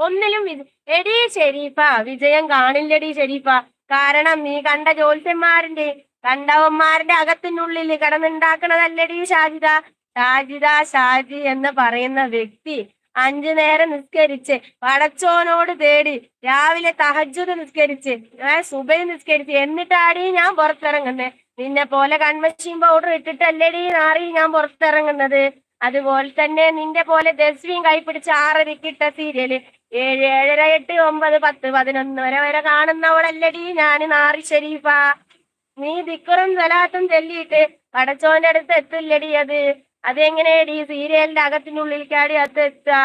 ഒന്നിലും എടി ഷെരീഫ വിജയം കാണില്ലടി ഷെരീഫ കാരണം നീ കണ്ട ജ്യോത്സ്യന്മാരിന്റെ കണ്ടവന്മാരുടെ അകത്തിനുള്ളിൽ കിടന്നുണ്ടാക്കണതല്ലടി ഷാജിദ. ഷാജിദ ഷാജി എന്ന് പറയുന്ന വ്യക്തി അഞ്ചു നേരം നിസ്കരിച്ച് പടച്ചോനോട് തേടി രാവിലെ തഹജ്ജുദ് നിസ്കരിച്ച് സുബൈ നിസ്കരിച്ച് എന്നിട്ടാടി ഞാൻ പുറത്തിറങ്ങുന്നത് നിന്നെ പോലെ കൺമഷീൻ പൗഡർ ഇട്ടിട്ടല്ലടി നാറി ഞാൻ പുറത്തിറങ്ങുന്നത്. അതുപോലെ തന്നെ നിന്റെ പോലെ ദസ്വിയും കൈപ്പിടിച്ച് ആറരക്കിട്ട സീരിയൽ ഏഴ് ഏഴര എട്ട് ഒമ്പത് പത്ത് പതിനൊന്ന് വരെ വരെ കാണുന്നവളല്ലടി. ഞാൻ നാറി ഷെരീഫ നീ ദിക്കറും സലാത്തും ചൊല്ലിയിട്ട് പടച്ചോന്റെ അടുത്ത് എത്തില്ലടി അത്. അതെങ്ങനെയടി? സീരിയലിന്റെ അകത്തിനുള്ളിൽ കാടി അത് എത്തുക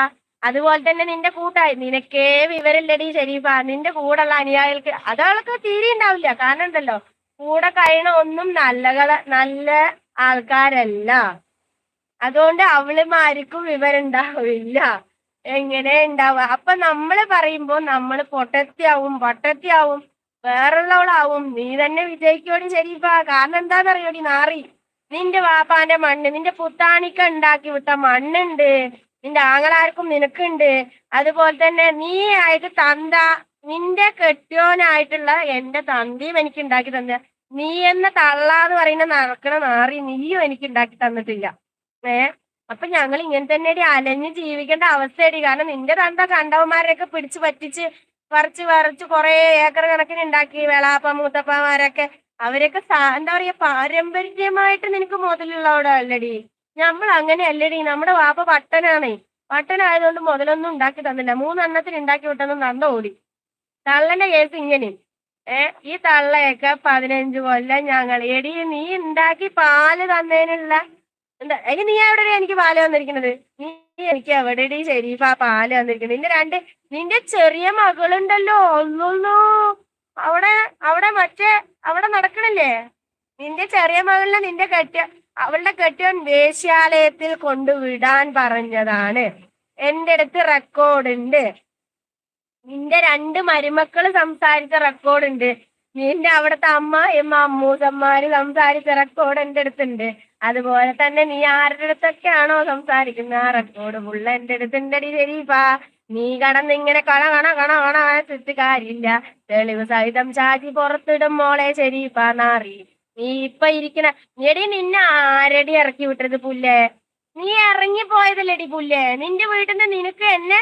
അതുപോലെ തന്നെ നിന്റെ കൂട്ടായി. നിനക്കേ വിവരമില്ലടി ഷെരീഫ നിന്റെ കൂടുള്ള അനുയായികൾക്ക് അതവൾക്ക് തീരെ ഉണ്ടാവില്ല. കാരണം ഉണ്ടല്ലോ കൂടെ കഴിയണ ഒന്നും നല്ല നല്ല ആൾക്കാരല്ല. അതുകൊണ്ട് അവളുമാർക്കും വിവരം ഉണ്ടാവില്ല. എങ്ങനെ ഉണ്ടാവുക അപ്പൊ നമ്മൾ പറയുമ്പോ നമ്മൾ പൊട്ടത്തിയാവും പൊട്ടത്തിയാവും വേറുള്ളവളാവും. നീ തന്നെ വിജയിക്കോടി ശരിപ്പാ കാരണം എന്താന്നറിയോടി നാറി? നിന്റെ വാപ്പാന്റെ മണ്ണ് നിന്റെ പുത്താണിക്ക ഉണ്ടാക്കി വിട്ട മണ്ണുണ്ട്. നിന്റെ ആങ്ങളാർക്കും നിനക്കുണ്ട്. അതുപോലെ തന്നെ നീ ആയിട്ട് തന്ത നിന്റെ കെട്ടിയോനായിട്ടുള്ള എന്റെ തന്തിയും എനിക്ക് ഉണ്ടാക്കി തന്ന. നീ എന്ന തള്ളാന്ന് പറയുന്ന നടക്കണ നാറി നീയും എനിക്ക് ഉണ്ടാക്കി തന്നിട്ടില്ല. ഏ? അപ്പൊ ഞങ്ങൾ ഇങ്ങനെ തന്നെ അലഞ്ഞ് ജീവിക്കേണ്ട അവസ്ഥയടി. കാരണം നിന്റെ തന്ത കണ്ടവന്മാരെയൊക്കെ പിടിച്ചു പറ്റിച്ച് വറച്ച് വറച്ച് കുറെ ഏക്കർ കണക്കിന് ഉണ്ടാക്കി വെളാപ്പ മൂത്തപ്പമാരൊക്കെ അവരൊക്കെ എന്താ പറയാ പാരമ്പര്യമായിട്ട് നിനക്ക് മുതലുള്ളവിടെ അല്ലടി. നമ്മൾ അങ്ങനെ അല്ലടി നമ്മുടെ വാപ്പ പട്ടനാണേ. പട്ടനായതുകൊണ്ട് മുതലൊന്നും ഉണ്ടാക്കി തന്നില്ല. മൂന്നെണ്ണത്തിന് ഉണ്ടാക്കി വിട്ടെന്ന് തന്ന ഓടി. തള്ളന്റെ കേസ് ഇങ്ങനെ. ഏ ഈ തള്ളയൊക്കെ പതിനഞ്ച് കൊല്ലം ഞങ്ങൾ എടി നീ ഉണ്ടാക്കി പാൽ തന്നതിനുള്ള എടി നീ എവിടെ എനിക്ക് പാൽ വന്നിരിക്കുന്നത് നീ എനിക്ക് എവിടെടി ഷെരീഫ പാൽ വന്നിരിക്കുന്നത് നിന്റെ രണ്ട് നിന്റെ ചെറിയ മകളുണ്ടല്ലോ ഒന്നൊന്നു അവിടെ അവിടെ മറ്റേ അവിടെ നടക്കണില്ലേ? നിന്റെ ചെറിയ മകളിനെ നിന്റെ കെട്ടിയ അവളുടെ കെട്ടിയവൻ വേശ്യാലയത്തിൽ കൊണ്ടുവിടാൻ പറഞ്ഞതാണ്. എന്റെ അടുത്ത് റെക്കോർഡ് ഉണ്ട്. നിന്റെ രണ്ട് മരുമക്കൾ സംസാരിച്ച റെക്കോർഡ് ഉണ്ട്. നിന്റെ അവിടുത്തെ അമ്മ എമ്മ അമ്മൂസന്മാര് സംസാരിച്ച റെക്കോർഡ് എന്റെ അടുത്തുണ്ട്. അതുപോലെ തന്നെ നീ ആരുടെ അടുത്തൊക്കെയാണോ സംസാരിക്കുന്നത് ആ റെക്കോർഡ് ഫുള്ള് എന്റെ അടുത്തുണ്ടടി ശരീഫാ നീ കടന്ന് ഇങ്ങനെ കണ കണ കണ കണ ചുറ്റ് കാര്യമില്ല. തെളിവ് സഹിതം ചാച്ചി പുറത്തിടും മോളെ ശരീഫാ നാറി നീ ഇപ്പൊ ഇരിക്കണ എടി നിന്നെ ആരടി ഇറക്കി വിട്ടത് പുല്ലേ? നീ ഇറങ്ങി പോയതല്ലേടി പുല്ലേ? നിന്റെ വീട്ടിൽ നിന്ന് നിനക്ക് എന്നെ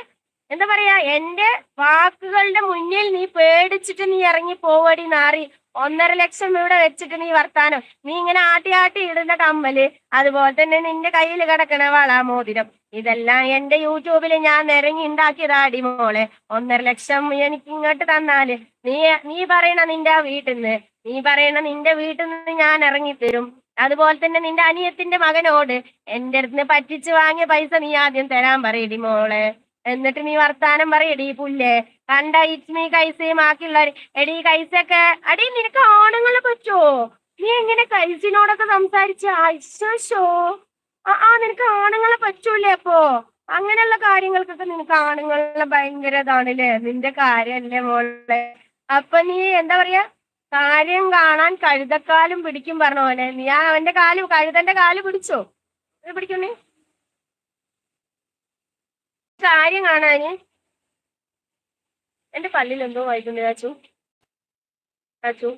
എന്താ പറയാ എന്റെ വാക്കുകളുടെ മുന്നിൽ നീ പേടിച്ചിട്ട് നീ ഇറങ്ങി പോവടി നാറി. ഒന്നര ലക്ഷം ഇവിടെ വെച്ചിട്ട് നീ വർത്താനം. നീ ഇങ്ങനെ ആട്ടി ആട്ടി ഇടുന്ന കമ്മൽ അതുപോലെ തന്നെ നിന്റെ കയ്യിൽ കിടക്കണ വള മോതിരം ഇതെല്ലാം എന്റെ യൂട്യൂബിൽ ഞാൻ നിരങ്ങി ഉണ്ടാക്കിയതാടി മോളെ. ഒന്നര ലക്ഷം എനിക്ക് ഇങ്ങോട്ട് തന്നാൽ. നീ നീ പറയണ നിന്റെ വീട്ടിൽ നിന്ന് നീ പറയണ നിന്റെ വീട്ടിൽ നിന്ന് ഞാൻ ഇറങ്ങി തരും അതുപോലെ തന്നെ നിന്റെ അനിയത്തിന്റെ മകനോട് എന്റെ അടുത്ത് പറ്റിച്ച് വാങ്ങിയ പൈസ നീ ആദ്യം തരാൻ പറയടി മോളെ. എന്നിട്ട് നീ വർത്താനം പറയടി പുല്ലേ. കണ്ട ഇറ്റ്മീ കൈസയും ബാക്കിയുള്ളവർ എടി കൈസൊക്കെ അടി നിനക്ക് ആണുങ്ങളെ പറ്റുമോ നീ എങ്ങനെ കൈസിനോടൊക്കെ സംസാരിച്ച? അയ്യോ ആ ആ നിനക്ക് ആണുങ്ങളെ പറ്റൂലേ അപ്പോ? അങ്ങനെയുള്ള കാര്യങ്ങൾക്കൊക്കെ നിനക്ക് ആണുങ്ങളെ ഭയങ്കര ഇതാണല്ലേ? നിന്റെ കാര്യല്ലേ മോളെ? അപ്പൊ നീ എന്താ പറയാ? കാര്യം കാണാൻ കഴുതക്കാലും പിടിക്കും പറഞ്ഞ പോലെ. നീ ആ അവന്റെ കാൽ കഴുതന്റെ കാൽ പിടിച്ചോ? ഇത് പിടിക്കും നീ കാര്യം കാണാന് എന്റെ പല്ലിൽ എന്തോ വൈകുന്നു ചാച്ചു ചാച്ചു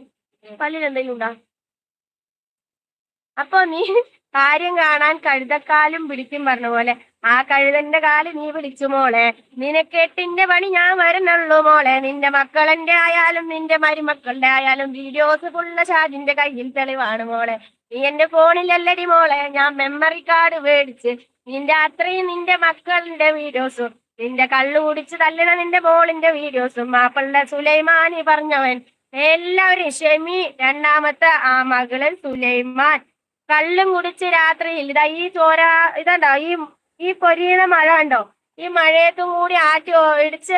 പല്ലിൽ എന്തെങ്കിലും ഉണ്ടാ? അപ്പൊ നീ കാര്യം കാണാൻ കഴുതക്കാലും പിടിക്കും പറഞ്ഞ പോലെ. ആ കഴുതന്റെ കാൽ നീ പിടിച്ചു മോളെ. നിനക്കെട്ടിന്റെ പണി ഞാൻ വരുന്നുള്ളൂ മോളെ. നിന്റെ മക്കളന്റെ ആയാലും നിന്റെ മരുമക്കളുടെ ആയാലും വീഡിയോസ് ഫുള്ള ഷാജിന്റെ കയ്യിൽ തെളിവാണ് മോളെ. നീ എന്റെ ഫോണിലല്ലടി മോളെ. ഞാൻ മെമ്മറി കാർഡ് മേടിച്ച് നിന്റെ അത്രയും നിന്റെ മക്കളുടെ വീഡിയോസും നിന്റെ കള്ളു കുടിച്ച് തല്ലുന്ന നിന്റെ മോളിന്റെ വീഡിയോസും മാപ്പിളുടെ സുലൈമാനി പറഞ്ഞവൻ എല്ലാവരും ഷെമി രണ്ടാമത്തെ ആ മകൾ സുലൈമാൻ. കള്ളും കുടിച്ച് രാത്രിയിൽ ഇതാ ഈ ചോര ഇതുണ്ടോ? ഈ ഈ പൊരിയണ മഴ ഉണ്ടോ ഈ മഴയത്തും കൂടി ആട്ടി ഓടിച്ച്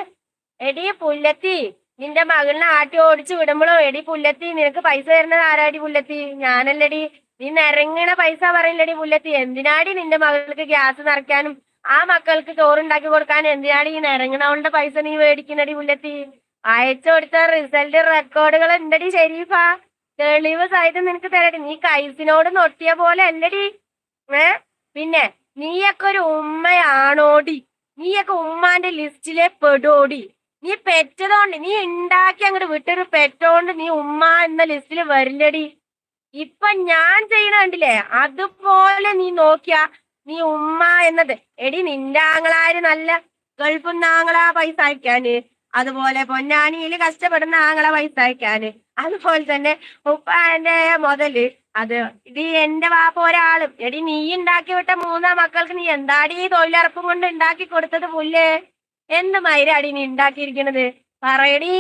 എടി പുല്ലത്തി നിന്റെ മകളിനെ ആട്ടി ഓടിച്ച് വിടുമ്പോഴോ എടി പുല്ലത്തി നിനക്ക് പൈസ തരുന്നത് ആരാടി പുല്ലത്തി? ഞാനല്ലടി നീ നിരങ്ങണ പൈസ പറയില്ലടി മുല്ലത്തി. എന്തിനാടി നിന്റെ മകൾക്ക് ഗ്യാസ് നിറയ്ക്കാനും ആ മക്കൾക്ക് ചോറുണ്ടാക്കി കൊടുക്കാനും എന്തിനാടി ഈ നിരങ്ങണവളുടെ പൈസ നീ മേടിക്കുന്നടി മുല്ലത്തി? അയച്ചു കൊടുത്ത റിസൾട്ട് റെക്കോർഡുകൾ എന്തടി ഷെരീഫ തെളിവ് സഹിതം നിനക്ക് തരടി. നീ കൈസിനോട് നൊട്ടിയ പോലെ അല്ലടി. ഏ? പിന്നെ നീയൊക്കെ ഒരു ഉമ്മയാണോടി? നീയൊക്കെ ഉമ്മാന്റെ ലിസ്റ്റിലെ പെടോടി. നീ പെറ്റതോണ്ട് നീ ഉണ്ടാക്കി അങ്ങോട്ട് വിട്ടൊരു പെറ്റോണ്ട് നീ ഉമ്മ എന്ന ലിസ്റ്റിൽ വരില്ലടി. ഇപ്പൊ ഞാൻ ചെയ്യണ കണ്ടില്ലേ? അതുപോലെ നീ നോക്കിയാ നീ ഉമ്മ എന്നത്. എടി നിന്റെ ആങ്ങളാര് നല്ല ഗൾഫിൽ ആങ്ങളാ പൈസ അയക്കാന്. അതുപോലെ പൊന്നാനിയിൽ കഷ്ടപ്പെടുന്ന ആങ്ങളെ പൈസ അയക്കാന്. അതുപോലെ തന്നെ ഉപ്പാന്റെ മുതൽ. അത് ഇത് എന്റെ വാപ്പ ഒരാളും. എടി നീ ഉണ്ടാക്കി വിട്ട മൂന്നാ മക്കൾക്ക് നീ എന്താടി തൊഴിലുറപ്പും കൊണ്ട് ഉണ്ടാക്കി കൊടുത്തത് പുല്ലേ? എന്ത് മൈരാടി നീ ഉണ്ടാക്കിയിരിക്കണത് പറയടി.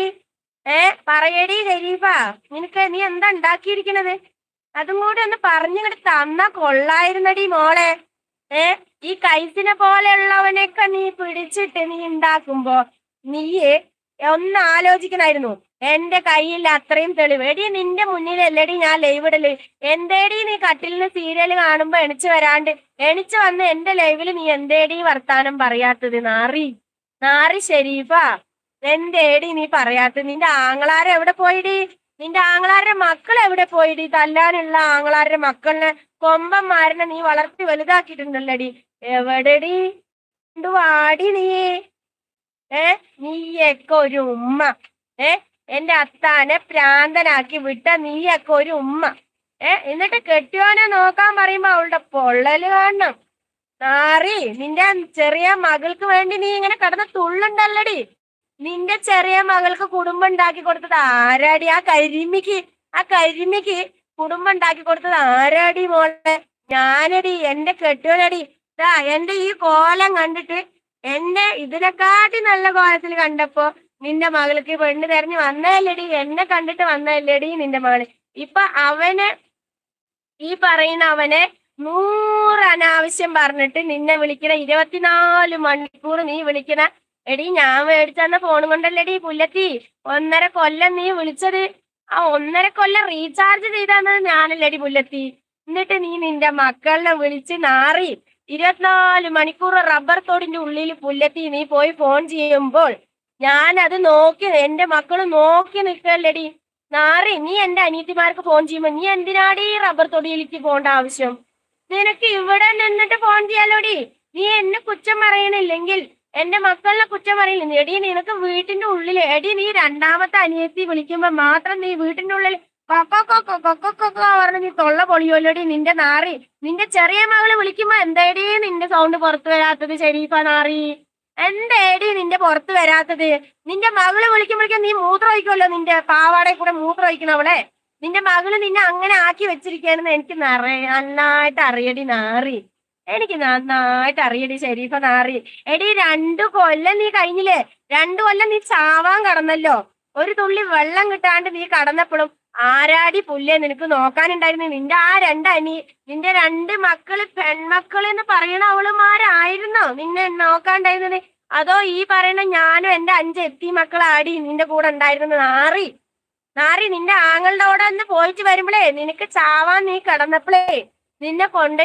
ഏ പറയടി ഷരീഫ. നിനക്ക് നീ എന്താ ഉണ്ടാക്കിയിരിക്കണത് അതും കൂടി ഒന്ന് പറഞ്ഞിങ്ങോട്ട് തന്ന കൊള്ളായിരുന്നടി മോളെ. ഏ ഈ കൈസിനെ പോലെയുള്ളവനെയൊക്കെ നീ പിടിച്ചിട്ട് നീ ഉണ്ടാക്കുമ്പോ നീ ഒന്ന് ആലോചിക്കണായിരുന്നു. എന്റെ കയ്യിൽ അത്രയും തെളിവ്. എടി നിന്റെ മുന്നിലല്ലടി ഞാൻ ലൈവ് ഇടൽ. എന്തേടി നീ കട്ടിലിന് സീരിയൽ കാണുമ്പോ എണിച്ചു വരാണ്ട്? എണിച്ചു വന്ന് എന്റെ ലൈവിൽ നീ എന്തേടി വർത്താനം പറയാത്തത്? നാറി. നാറി ശരീഫ. എന്തേടി നീ പറയാത്തത്? നിന്റെ ആങ്ങളാരെ എവിടെ പോയിടി? നിന്റെ ആങ്ങളാരുടെ മക്കൾ എവിടെ പോയിടി? തല്ലാനുള്ള ആങ്ങളാരുടെ മക്കളിനെ കൊമ്പന്മാരനെ നീ വളർത്തി വലുതാക്കിയിട്ടുണ്ടല്ലടി? എവിടെടി? എന്തു വാടി നീ? ഏ? നീയൊക്കെ ഒരു ഉമ്മ. ഏ? എന്റെ അത്താനെ പ്രാന്തനാക്കി വിട്ട നീയൊക്കെ ഒരു ഉമ്മ. ഏ? എന്നിട്ട് കെട്ടിയോനെ നോക്കാൻ പറയുമ്പോ അവളുടെ പൊള്ളൽ കാണണം. നാറി നിന്റെ ചെറിയ മകൾക്ക് വേണ്ടി നീ ഇങ്ങനെ കടന്ന് തുള്ളുണ്ടല്ലടി? നിന്റെ ചെറിയ മകൾക്ക് കുടുംബം ഉണ്ടാക്കി കൊടുത്തത് ആരാടി? ആ കരിമിക്ക് ആ കരിമിക്ക് കുടുംബം ഉണ്ടാക്കി കൊടുത്തത് ആരാടി മോളെ? ഞാനടി എന്റെ കെട്ടിയോനടി. ഇതാ എന്റെ ഈ കോലം കണ്ടിട്ട് എന്നെ ഇതിനെക്കാട്ടി നല്ല കോലത്തിൽ കണ്ടപ്പോ നിന്റെ മകൾക്ക് പെണ്ണ് തെരഞ്ഞു വന്നതല്ലേടി? എന്നെ കണ്ടിട്ട് വന്നതല്ലേടി നിന്റെ മകൾ? ഇപ്പൊ അവന് ഈ പറയുന്ന അവനെ നൂറ് അനാവശ്യം പറഞ്ഞിട്ട് നിന്നെ വിളിക്കണ ഇരുപത്തിനാല് മണിക്കൂർ നീ വിളിക്കണ എടി ഞാൻ മേടിച്ചന്ന ഫോണും കൊണ്ടല്ലേടി പുല്ലത്തി ഒന്നര കൊല്ലം നീ വിളിച്ചത്. ആ ഒന്നര കൊല്ലം റീചാർജ് ചെയ്താന്നത് ഞാനല്ലേടി പുല്ലത്തി എന്നിട്ട് നീ നിന്റെ മക്കളിനെ വിളിച്ച് നാറി ഇരുപത്തിനാല് മണിക്കൂർ റബ്ബർ തോടിന്റെ ഉള്ളിൽ പുല്ലത്തി നീ പോയി ഫോൺ ചെയ്യുമ്പോൾ ഞാൻ അത് നോക്കി എന്റെ മക്കൾ നോക്കി നിൽക്കല്ലേടി. നാറി നീ എന്റെ അനിയത്തിമാർക്ക് ഫോൺ ചെയ്യുമ്പോ നീ എന്തിനാടി ഈ റബ്ബർ തൊടിയിലേക്ക് പോകേണ്ട ആവശ്യം? നിനക്ക് ഇവിടെ നിന്നിട്ട് ഫോൺ ചെയ്യാലോടി. നീ എന്നെ കുറ്റം പറയണില്ലെങ്കിൽ എന്റെ മക്കളിനെ കുറ്റം പറയില്ല എടി നിനക്ക് വീട്ടിന്റെ ഉള്ളിൽ എടി നീ രണ്ടാമത്തെ അനിയത്തി വിളിക്കുമ്പോ മാത്രം നീ വീട്ടിന്റെ ഉള്ളിൽ പറഞ്ഞ് നീ തൊള്ള പൊളിയോലോടി നിന്റെ നാറി നിന്റെ ചെറിയ മകൾ വിളിക്കുമ്പോ എന്തേടി നിന്റെ സൗണ്ട് പുറത്തു വരാത്തത് ഷെരീഫ നാറി? എന്തേടി നിന്റെ പുറത്തു വരാത്തത്? നിന്റെ മകൾ വിളിക്കുമ്പോഴേക്കും നീ മൂത്രം ഒഴിക്കുമല്ലോ നിന്റെ പാവാടെ കൂടെ മൂത്രം ഒഴിക്കണം അവളെ? നിന്റെ മകൾ നിന്നെ അങ്ങനെ ആക്കി വെച്ചിരിക്കുകയാണെന്ന് എനിക്ക് നിറയെ നന്നായിട്ട് അറിയടി നാറി. എനിക്ക് നന്നായിട്ട് അറിയടി ഷെരീഫ നാറി. എടി രണ്ടു കൊല്ലം നീ കഴിഞ്ഞില്ലേ? രണ്ടു കൊല്ലം നീ ചാവാൻ കടന്നല്ലോ. ഒരു തുള്ളി വെള്ളം കിട്ടാണ്ട് നീ കടന്നപ്പോഴും ആരാടി പുല്ലേ നിനക്ക് നോക്കാനുണ്ടായിരുന്നു? നിന്റെ ആ രണ്ടനി നിന്റെ രണ്ട് മക്കൾ പെൺമക്കൾ എന്ന് പറയണ അവളുമാരായിരുന്നോ? നിന്നെ നോക്കാണ്ടായിരുന്നത് അതോ ഈ പറയണ ഞാനും എന്റെ അഞ്ച് എത്തി മക്കളാടി നിന്റെ കൂടെ ഉണ്ടായിരുന്നത് നാറി? നാറി നിന്റെ ആങ്ങളുടെ കൂടെ ഒന്ന് പോയിട്ട് വരുമ്പളേ നിനക്ക് ചാവാൻ നീ കടന്നപ്പോളേ നിന്നെ കൊണ്ട്